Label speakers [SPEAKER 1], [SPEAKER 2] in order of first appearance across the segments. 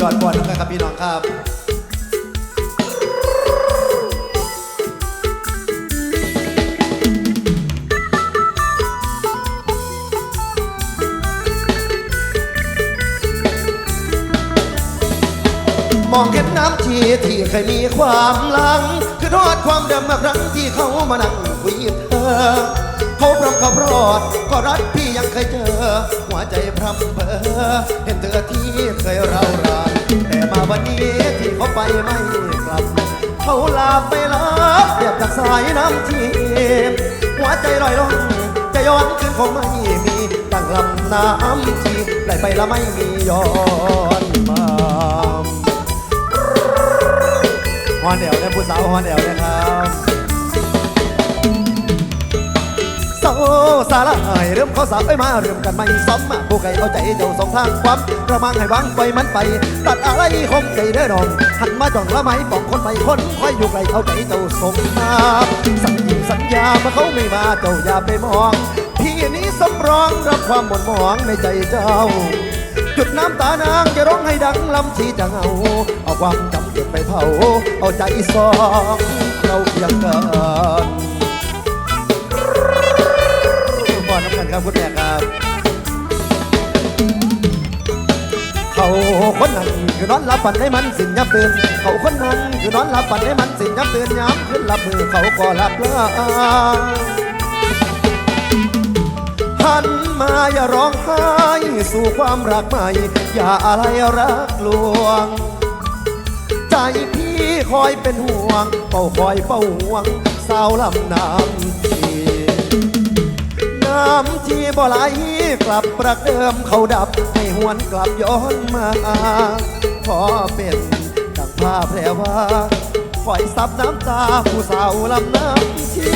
[SPEAKER 1] ยอดก่อนนะครับพี่น้องครับมองเห็นน้ำชีที่เคยมีความหลัง คือทอดความเดิมมาครั้งที่เขามานั่งคุยเธอ เขาพร้อมเขาพรอด ก็รักพี่ยังเคยเจอ หัวใจพรำเพอเห็นเธอที่เคยเรารา แต่มาวันนี้ที่เขาไปไม่กลับ เขาลาไปแล้วเปรียบจากสายน้ำทีหัวใจลอยลงจะย้อนคืนคงไม่มีตั้งลำน้ำทีไหลไปแล้วไม่มีย้อนมาฮอนเดวเนี่ยผู้สาวฮอนเดวนะครับ สาระหายเริ่มเขาสาวไปมาเริ่มกันไม่ซ้อมมาผู้ไก่เอาใจเจ้าสองทางความระมังให้วางไปมันไป ตัดอะไรคงใจเด้อนองหันมาจ้องละไม้ปองคนไปคนคอยอยู่ไกลเอาใจเจ้าสงมาสัญญิงสัญญามาเขาไม่มาเจ้าอย่าไปมองพี่นี้สำรองรับความหม่นหมองในใจเจ้าจุดน้ำตานางจะร้องให้ดังลำชีจะเอาเอาความจำเก็บไปเผา เอาใจสองเราเพียงกัน บฝันให้มันสินยับตื่นเขาคนนั้นคือนอนหลับฝันให้มันสินยับตื่นย้ำขึ้นหลับมือเขาก็หลับลาหันมาอย่าร้องไห้สู่ความรักใหม่ อย่าอะไรรักลวง ใจพี่คอยเป็นห่วงเป้าคอยเป้าห่วงสาวลำน้ำทีน้ำที่บ่ไหลกลับประเดิมเขาดับให้หวนกลับย้อนมา ขอเป็นดังผ้าแพรว่าคอยซับน้ำตาผู้สาวลำน้ำที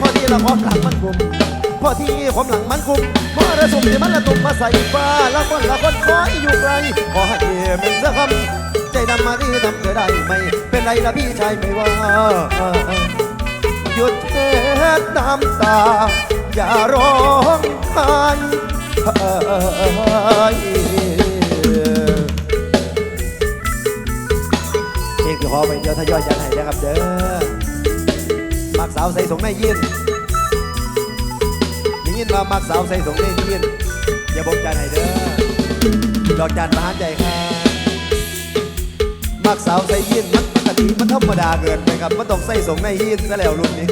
[SPEAKER 1] พอดีละความหลังมันกลุ่มพอที่ความหลังมันคุมพอระสุมที่มันละตุ่มมาใส่ฟ้าละคนละคนคอยอยู่ไกลขอให้เป็นสักคำใจดำมาที่ทำเธอได้ไหมเป็นไรละพี่ชายไม่ว่าหยุดเช็ดน้ำตา อย่าร้องไห้ พอไปเดียวทยอยยันให้นะครับเด้อมักสาวใส่สงในยินยินว่ามักสาวใส่สงได้ยินอย่าบอกจานให้เด้อดอกจานมหาใจค่ะมักสาวใส่ยินมันปกติมันธรรมดาเกินไปครับมันต้องใส่สงในยินซะแล้วรุ่นนี้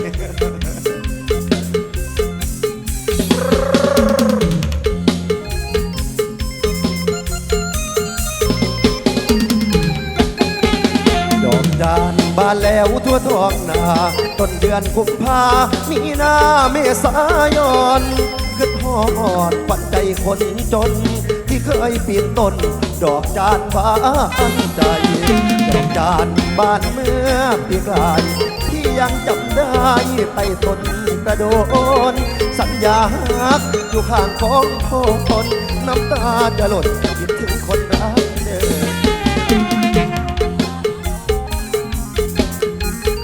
[SPEAKER 1] แล้วทั่วท้องนาต้นเดือนกุมภามีนาเมษายนขึ้นหอดปันใจคนจน ที่เคยปีนต้น ดอกจานบานใจดอกจานบานเมื่อปีกลายที่ยังจำได้ใต้ต้นกระโดน สัญญาหักอยู่ข้างของคนน้ำตาจะหล่นคิดถึงคนรัก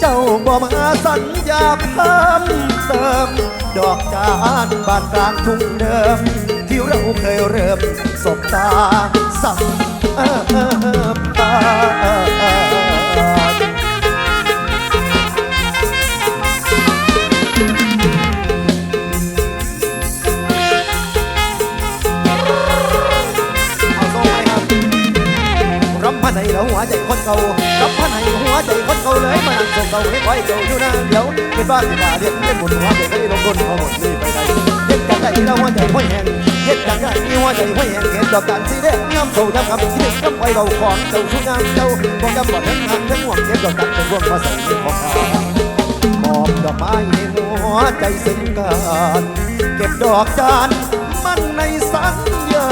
[SPEAKER 1] จ้าบ่มาสัญญาเพิ่มเติม ดอกจานบานกลางทุ่งเดิม ที่เราเคยเริ่มสบตาสัมปาเอาำพันให้เราหัวใจคนเก่ารำพันให้หัวใจคนเก่าเลยมานั่งส่งเก่าให้คอยเก่าอยู่นะเดี๋ยวเป็นบ้านที่บ้าเรียนเล่นหมดหัวใจก็ได้ลงทุนพอหมดนี่ไปไหนเฮ็ดกันได้เราหัวใจห้อยแหงเฮ็ดกันได้มีหัวใจห้อยแหงเห็นดอกกันสีแดงงามโซดำคำที่กำไว้เบาของเจ้าชูงามเจ้าของกำบอกทั้งทางทั้งห่วงเก็บดอกกันเป็นรวมมาใส่ในของข้ามอบดอกไม้ให้หัวใจซึ้งกันเก็บดอกจานมันในสัญญา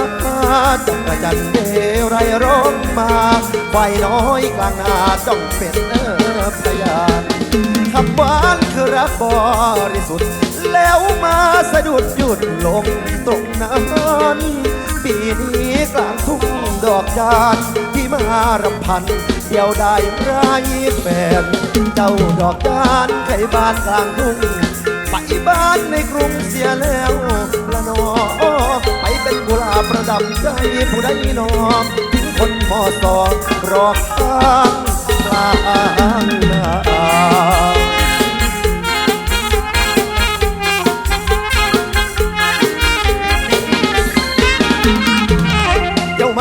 [SPEAKER 1] จักระจันต์เดไรร้องมาไฟน้อยกลางนาต้องเป็นเออพยานคำหวานคือรักบริสุทธิ์ แล้วมาสะดุดหยุดลงตรงนั้นปีนี้กลางทุ่งดอกจานที่มารำพันเดียวได้ไรแฟนเจ้าดอกจานไข่บานกลางทุ่ง ไปบ้านในกรุงเสียแล้วละนอไปเป็นกุลาประดับใจผู้ใดนอมถึงคนมอสอรอกข้างกลางนา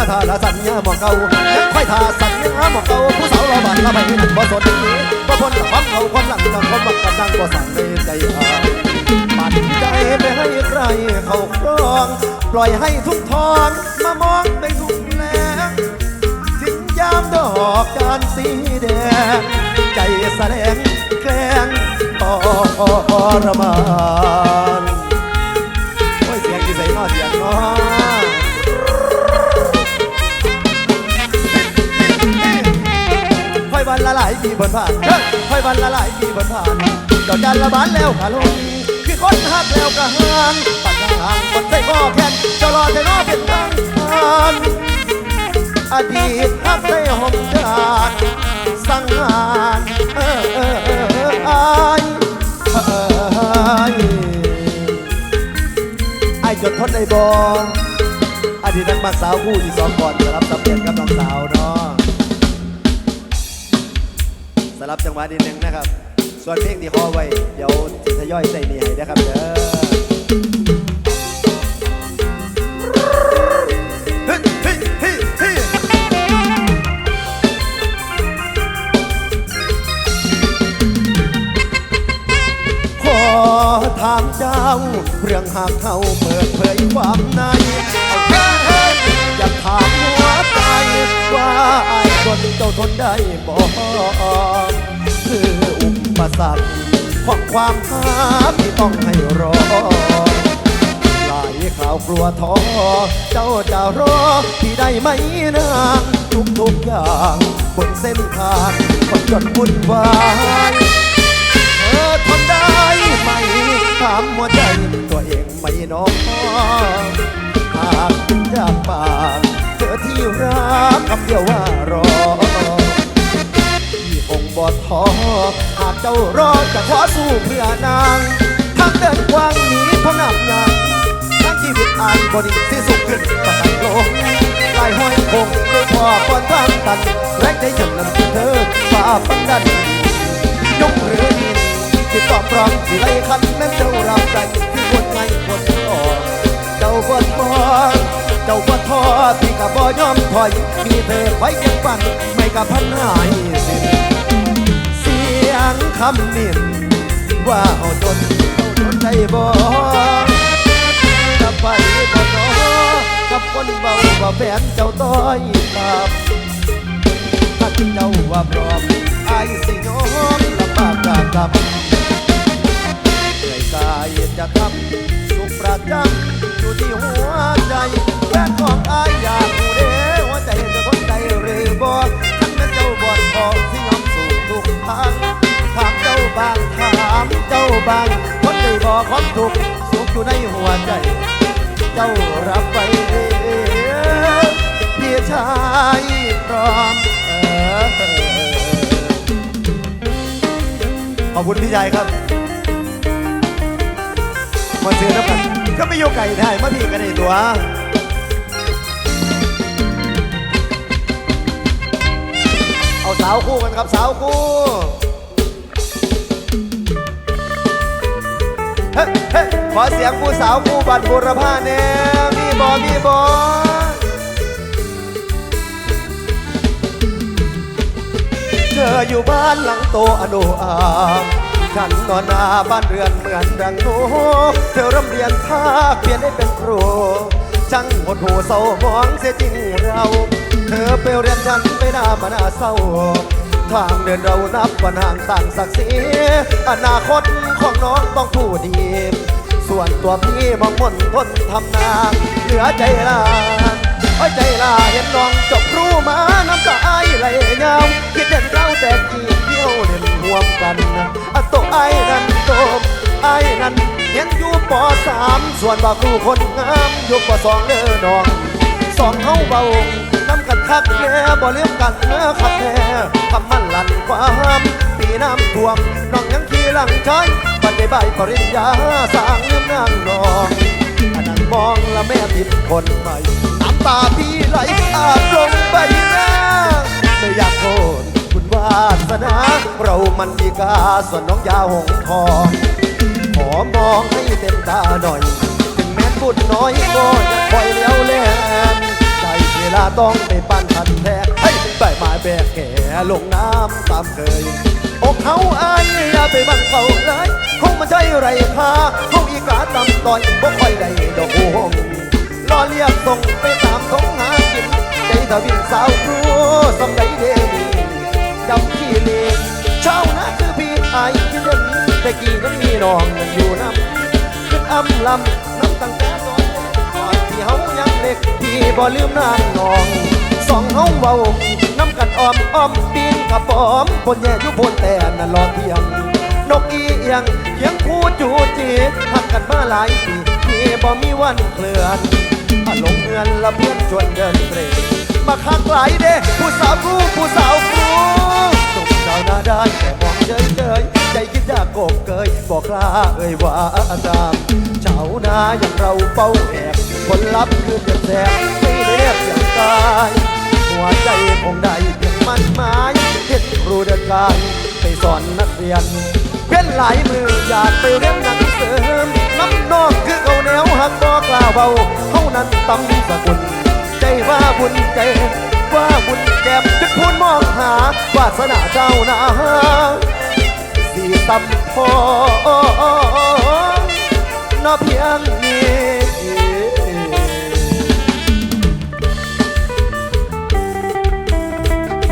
[SPEAKER 1] ทาละสัญญาหมองเก่ายังค่อยทาสัญญาหมองเก่าผู้สาวราบานละไปนั่นบ่สนนี้บ่พ้นกับความเขาความหลังจากความบักกำลังก็สั่งในใจอาปัดใจไปให้ใครเขาครอง ปล่อยให้ทุกทองมามองไปทุกแลงถึงยามดอกจานสีแดง ใจแสดงแกล้งทรมาายปีบนผ่านเฮ้ยคอยวันละหลายปีบนผ่านดอกจันละบานแล้วกะลงคือคนหักแล้วกะหางปัดห่างคนใส่บ่อแทนเจะรอแต่นอเป็นทางผ่านอดีตหักใส่หอมจานสังหารเออเออเออเอเออไอ้จดทนในบ่อดีตนักมักสาวคู่ที่สองก่อนจะรับสำเร็จกับน้องสาวเนาะ ลับจังหวะนิดนึงนะครับ ส่วนเพลงที่ขอไว้ เดี๋ยวสิทยอยใส่นี่ให้นะครับเด้อขอถามเจ้า เรื่องหากเขาเปิดเผยความในเอาแค่อยากถามหัวใจว่า อนเจ้าทนได้บ่คืออุปสรรคของความหาที่ต้องให้รอหลายข่าวกลัวท้อเจ้าจะรอที่ได้ไหมนางทุกทุกอย่างบนเส้นทางคนจนวุ่นวายเธอทนได้ไหมถามหัวใจตัวเองไม่น้องหากจากปาก รักคำเดียวว่ารอที่คงบอดท้อหากเจ้ารอจะขอสู้เพื่อนางทางเดินกว้างหนีพราะหนักหลังทั้งชีวิตอ่านบดีที่สุขขึ้นประกันลงลายห้อยคงด้วยพ่อก่อนทางตันแรงใจจนนั้นเธอฝ่าฟันดันยกเรือดินที่ตอบพร้อมที่ไรคันแม้เจ้ารับใจคือคนไงคนต่อเจ้าบ่ท้อ เจ้าบ่ท้อที่กับบ่ยอมถอย มีเธอไว้ยังฟังไม่กับพันหายสิ้นเสียงคำมิ่นว่าเอาจนเอาจนได้บ่จะไปบ่นอกับคนเบาว่าแฟนเจ้าต้อยครับถ้าเจ้าว่าพร้อมไอ้สิยอมลำบากจากกับเหนื่อยกายจะทำสุขประจำ อยู่ที่หัวใจแฟนของอายอยากรู้เด้หัวใจจะทนใจหรือบ่ทั้งนั้นเจ้าบอดพอสิยอมสู่ทุกทางถามเจ้าบางถามเจ้าบางคนได้บอกความทุกข์สุขอยู่ในหัวใจ เจ้ารับไปเด้อพี่ชายพร้อมเออขอบคุณพี่ชายครับมาซื้อน้ำกัน ก็ไม่โย่ไก่ไทยมาพี่กันในตัวเอาสาวคู่กันครับสาวคู่เฮ้เฮ้ขอเสียงผู้สาวคู่บัตรบุรพาแน่มีบอมีบอเธออยู่บ้านหลังโตอโนอา ฉันนอนนาบ้านเรือนเหมือนดังโนเธอร่ำเรียนภาคเปลี่ยนได้เป็นครูช่างหดหูเศร้าหมองเสียจริงเรา เธอไปเรียนฉันไปหน้ามาน้าเศร้า ทางเดินเรานับวันห่างต่างศักดิ์ศรีอนาคตของน้องต้องผู้ดี ส่วนตัวพี่มองมนทนทำนางเหลือใจลาโอ้ยใจลาเห็นน้องจบครูมาน้ำตาไหลเงาคิดเห็นเราแต่จีบเที่ ยวเล่นห่วมกันอะโตไอ้นั่นโตไอ้นั่นเห็นอยู่ปสามส่วนว่าครูคนงามอยู่ปสองเด้อน้องสองเฮาเบาน้ำกันคักแน่บ่เลี้ยงกันเนื้อขับแน่ทำมันลั่นความปีน้ำท่วมน้องยังขี่หลังใช้ปันได้ใบปริญญาสร้างเรื่องนางนองอันนั้นมองละแม่ติดคนใหม่น้ำตาพี่ไหลอาบลงไม่อยากคน ปมันดีกาส่วนน้องยาหงทองขอมองให้เต็มตาหน่อย ถึงแม้บุญน้อยก็ยังคอยเลี้ยวแลนใจเวลาต้องไปปั้นทันแท้ให้ใบไม้แบกแก่ลงน้ำตามเคยอกเขาอายอย่าไปบังเขาเลยคงมาใช่ไรคาเขาอีกาตำต่อยบ่ค่อยได้ดอกห่งรอเรียกส่งไปตามท้องหากินใจทวินสาวครูสำใดเดนี จำขี้เลีเช้านะคือพี่อายที่เดินแต่กี้นั้นมีน้องนั่งอยู่น้ำขึ้นอำลำน้ำตั้งแต่ตอนเด็กก่อนที่เฮายังเล็กพี่บ่ลืมนางน้องสองเฮาเว้าน้ำกันอ้อมอ้อมปีนกระป๋อมบนแย่อยุพนแต่นั่นรอเที่ยงนกอีเอียงเขียงคู่จูจีหักกันมาหลายปีพี่บ่มีวันเคลื่อนมาลงเงินละเพื่อนชวนเดินเตรมาคักหลายเด้ผู้สาวรูผู้ กล้าเอ่ยว่าตามชาวนาอย่างเราเป้าแอบผลลัพธ์คือเดือดแสบไม่เรียบอย่างกาย หัวใจคงได้เพียงมันหมายเห็นครูเดินกายไปสอนนักเรียนเพี้ยนหลายมืออยากไปเรียนหนังเสริมน้ำนอกคือเอาแนวหักบอกกล่าวเบาเขานั้นตำสกุลใจว่าบุญใจว่าบุญแก้มจะพูดมองหาวาสนาเจ้านาสีตำ พอนอเพียงนี้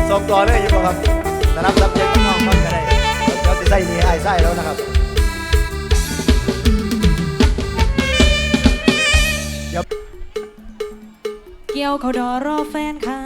[SPEAKER 1] ส่งต่อเลยอยู่บ่ครับนะครับรับเช็คน้องมันก็ได้เดี๋ยวสิใส่นี่ไอ้ใส่แล้วนะครับ เกี่
[SPEAKER 2] ยวเขาดอรอแฟนค่ะ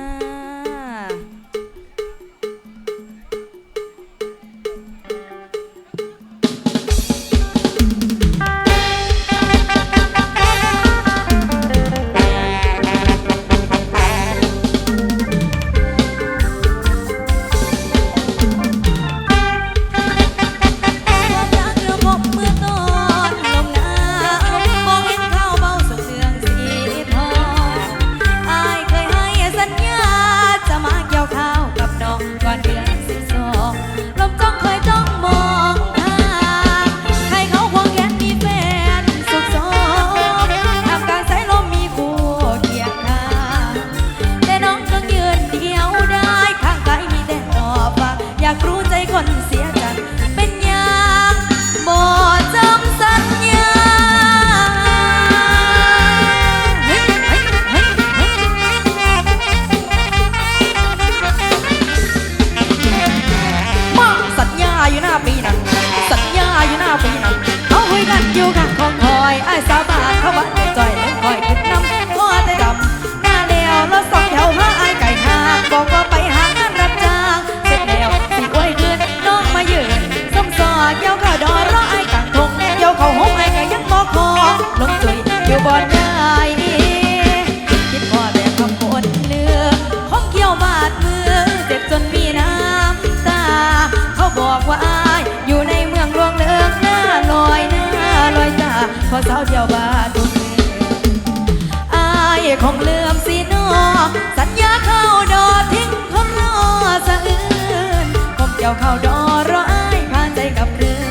[SPEAKER 2] ยวเข้าดอรออายพาใจกับเรือ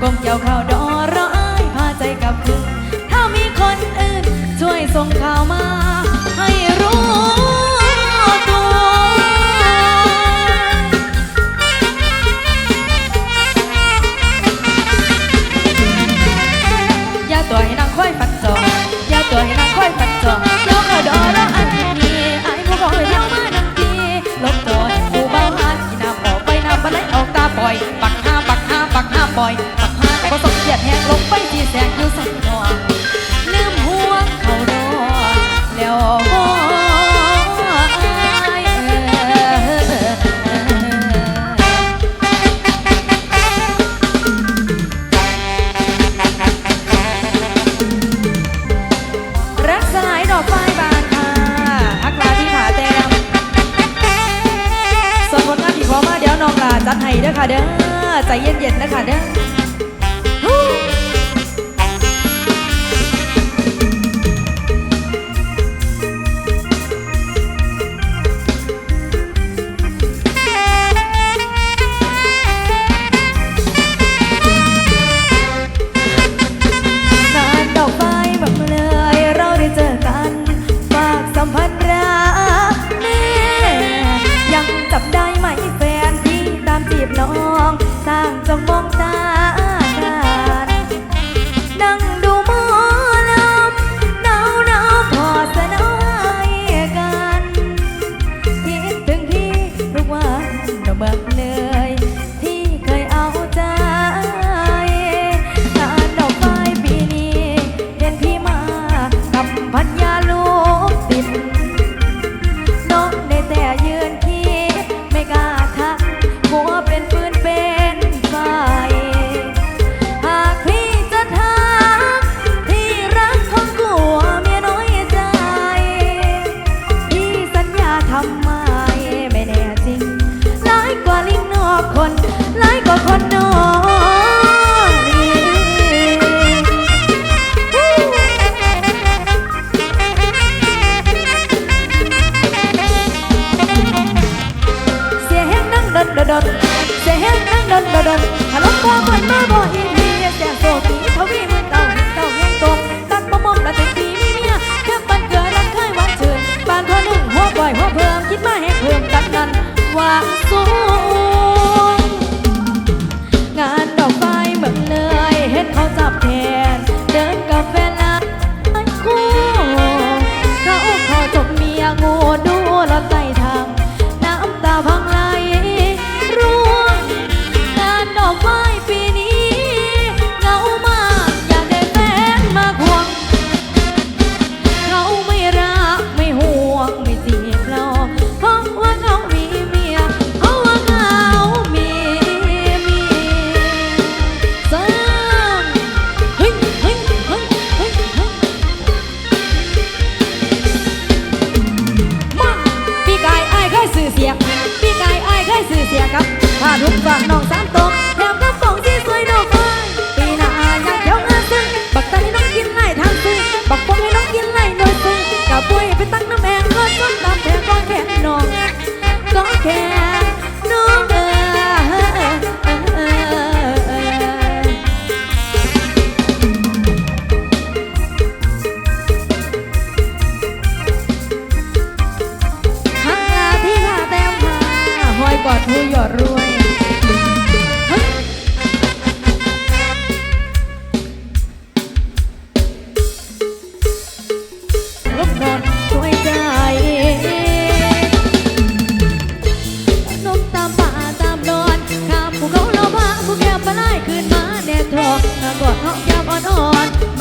[SPEAKER 2] กงเกี่ยวข่าว ปักห้าปล่อยปักห้าก็สมเกียรติแหกลงไปที่แสงอยู่ใส่หนอลืมห่วเขาดอแล้วบ่อายเอ่ยรักสายดอกไฟบานค่ะอักลาที่ขาแต้มส่วนผลงานที่ขอมาเดี๋ยวน้องลาจัด ใจเย็นๆนะคะเด้อ sou ครับถ้าทุกฝากน้องสามตก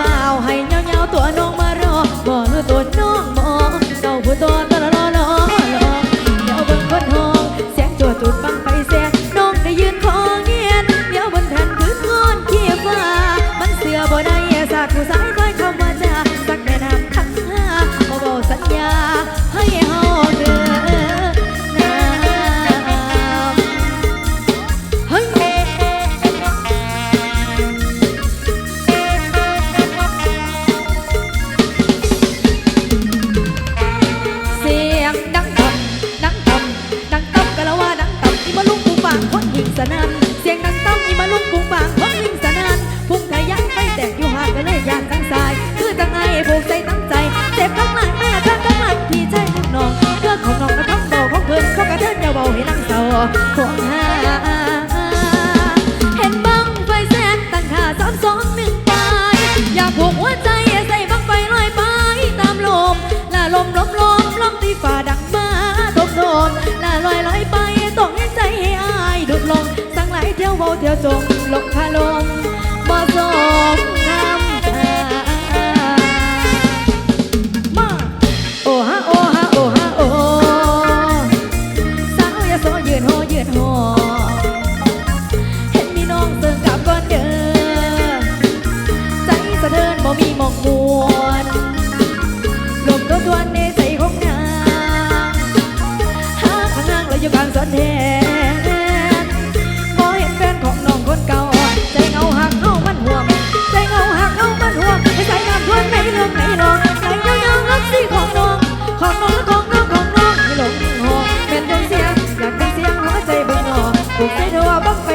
[SPEAKER 2] บ่าว เที่ยวจมลงคาลมบ่จม ใส่เธอว่าบ้างไฟ